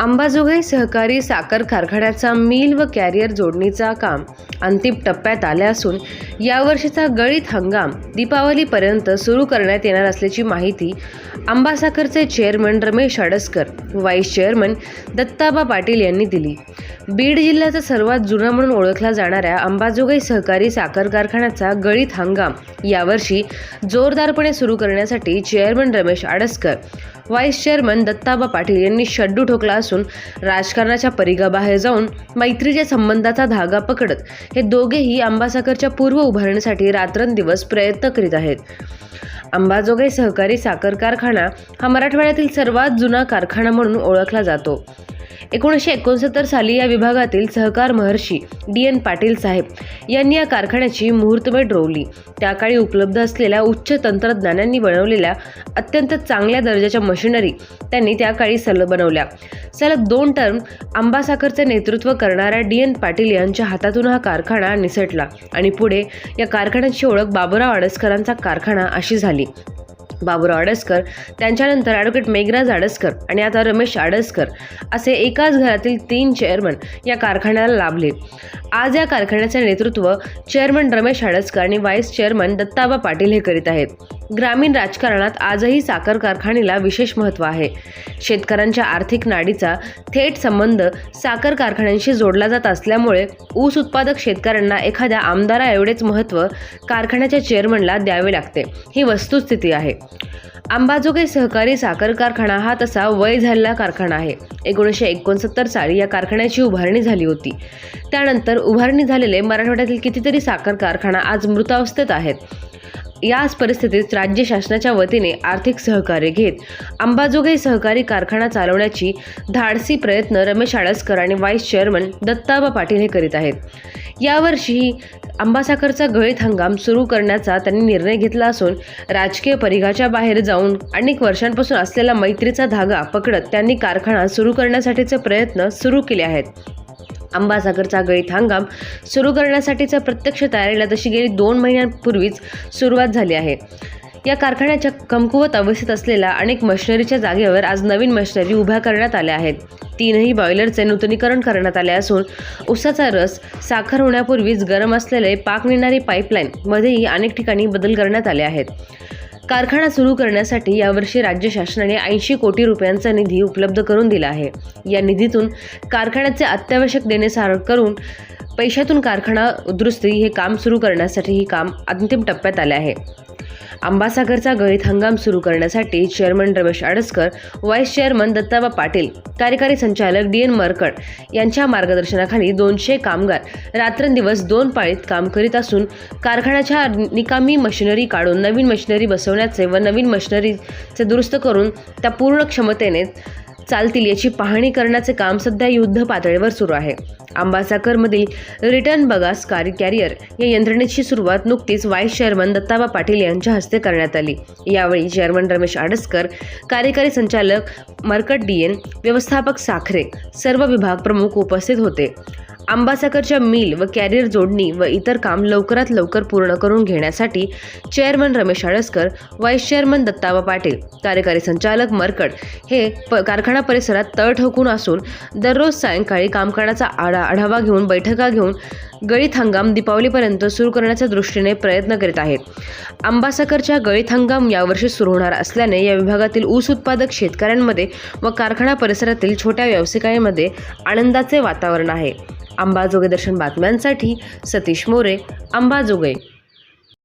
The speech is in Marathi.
अंबाजोगाई सहकारी साखर कारखान्याचा मिल व कॅरियर जोडणीचा काम अंतिम टप्प्यात आले असून यावर्षीचा गळीत हंगाम दीपावलीपर्यंत सुरू करण्यात येणार असल्याची माहिती अंबासाखरचे चेअरमन रमेश अडसकर व व्हाईस चेअरमन दत्ताबा पाटील यांनी दिली. बीड जिल्ह्याचा सर्वात जुना म्हणून ओळखला जाणाऱ्या अंबाजोगाई सहकारी साखर कारखान्याचा गळीत हंगाम. यावर्षी जोरदारपणे सुरू करण्यासाठी chairman Ramesh Adaskar vice chairman Dattaba Patil यांनी शड्डू ठोकला असून राजकारणाच्या परिघाबाहेर जाऊन मैत्रीच्या संबंधाचा धागा पकडत हे दोघेही आंबासाखरच्या पूर्व उभारणीसाठी रात्रंदिवस प्रयत्न करीत आहेत. अंबाजोगाई सहकारी साखर कारखाना हा मराठवाड्यातील सर्वात जुना कारखाना म्हणून ओळखला जातो. एकोणीसशे एकोणसत्तर साली या विभागातील सहकार महर्षी डी एन पाटील साहेब यांनी या कारखान्याची मुहूर्तमेढ रोवली त्या काळी उपलब्ध असलेल्या उच्च तंत्रज्ञानांनी बनवलेल्या अत्यंत चांगल्या दर्जाच्या मशिनरी त्यांनी त्या काळी सलग बनवल्या. सलग दोन टर्म आंबासाखरचे नेतृत्व करणाऱ्या डी एन पाटील यांच्या हातातून हा कारखाना निसटला आणि पुढे या कारखान्याची ओळख बाबुराव आडसकरांचा कारखाना अशी झाली. बाबुराव आडसकर त्यांच्यानंतर ॲडव्होकेट मेघराज आडसकर आणि आता रमेश आडसकर असे एकाच घरातील तीन चेअरमन या कारखान्याला लाभले. आज या कारखान्याचे नेतृत्व चेअरमन रमेश आडसकर आणि व्हाईस चेअरमन दत्ताबा पाटील हे करीत आहेत. ग्रामीण राजकारणात आजही साखर कारखान्याला विशेष महत्त्व आहे. शेतकऱ्यांच्या आर्थिक नाडीचा थेट संबंध साखर कारखान्यांशी जोडला जात असल्यामुळे ऊस उत्पादक शेतकऱ्यांना एखाद्या आमदारा एवढेच महत्त्व कारखान्याच्या चेअरमनला द्यावे लागते. ही वस्तुस्थिती आहे. अंबाजोगाई सहकारी साखर कारखाना हा तसा वय झालेला कारखाना आहे. एकोणीसशे एकोणसत्तर साली या कारखान्याची उभारणी झाली होती. त्यानंतर उभारणी झालेले मराठवाड्यातील कितीतरी साखर कारखाना आज मृतावस्थेत आहेत. याच परिस्थितीत राज्य शासनाच्या वतीने आर्थिक सहकार्य घेत अंबाजोगाई सहकारी कारखाना चालवण्याची धाडसी प्रयत्न रमेश आळसकर आणि व्हाईस चेअरमन दत्ताबा पाटील हे करीत आहेत. यावर्षी आंबासाखरचा गळीत हंगाम सुरू करण्याचा त्यांनी निर्णय घेतला असून राजकीय परिघाच्या बाहेर जाऊन अनेक वर्षांपासून असलेला मैत्रीचा धागा पकडत त्यांनी कारखाना सुरू करण्यासाठीचे प्रयत्न सुरू केले आहेत. आंबासागरचा गळीत हंगाम सुरू करण्यासाठीच्या प्रत्यक्ष तयारीला तशी गेली दोन महिन्यांपूर्वीच सुरुवात झाली आहे. या कारखान्याच्या कमकुवत अवस्थेत असलेल्या अनेक मशिनरीच्या जागेवर आज नवीन मशिनरी उभ्या करण्यात आल्या आहेत. तीनही बॉयलरचे नूतनीकरण करण्यात आले असून उसाचा रस साखर होण्यापूर्वीच गरम असलेले पाक नेणारी पाईपलाईन मध्येही अनेक ठिकाणी बदल करण्यात आले आहेत. कारखाना सुरू करण्यासाठी यावर्षी राज्य शासनाने ऐंशी कोटी रुपयांचा निधी उपलब्ध करून दिला आहे. या निधीतून कारखान्याचे अत्यावश्यक देणे सार करून पैशातून कारखाना दुरुस्ती हे काम सुरू करण्यासाठी ही काम अंतिम टप्प्यात आले आहे. आंबासागरचा गळीत हंगाम सुरू करण्यासाठी chairman Ramesh Adaskar vice chairman Dattaba Patil कार्यकारी संचालक डी एन मरकड यांच्या मार्गदर्शनाखाली दोनशे कामगार रात्रंदिवस दोन पाळीत काम करीत असून कारखान्याच्या निकामी मशिनरी काढून नवीन मशिनरी बसवण्याचे व नवीन मशिनरीचे दुरुस्त करून त्या पूर्ण क्षमतेने चालतील याची पाहणी करण्याचे काम सध्या युद्ध पातळीवर सुरू आहे. आंबासाकरमधील रिटर्न बगास कार कॅरियर या यंत्रणेची सुरुवात नुकतीच व्हाईस चेअरमन दत्ताबा पाटील यांच्या हस्ते करण्यात आली. यावेळी चेअरमन रमेश आडसकर कार्यकारी संचालक मार्कट डी एन व्यवस्थापक साखरे सर्व विभाग प्रमुख उपस्थित होते. आंबासाकरच्या मिल व कॅरियर जोडणी व इतर काम लवकरात लवकर पूर्ण करून घेण्यासाठी chairman Ramesh Adaskar vice chairman Dattaba Patil कार्यकारी संचालक मरकड हे प कारखाना परिसरात तळ ठोकून असून दररोज सायंकाळी कामकाजाचा आढा आढावा घेऊन बैठका घेऊन गळीत हंगाम दीपावलीपर्यंत सुरू करण्याच्या दृष्टीने प्रयत्न करीत आहेत. आंबासाकरच्या गळीत हंगाम यावर्षी सुरू होणार असल्याने या विभागातील ऊस उत्पादक शेतकऱ्यांमध्ये व कारखाना परिसरातील छोट्या व्यावसायिकांमध्ये आनंदाचे वातावरण आहे. अंबाजोगे दर्शन बातम्यांसाठी सतीश मोरे अंबाजोगाई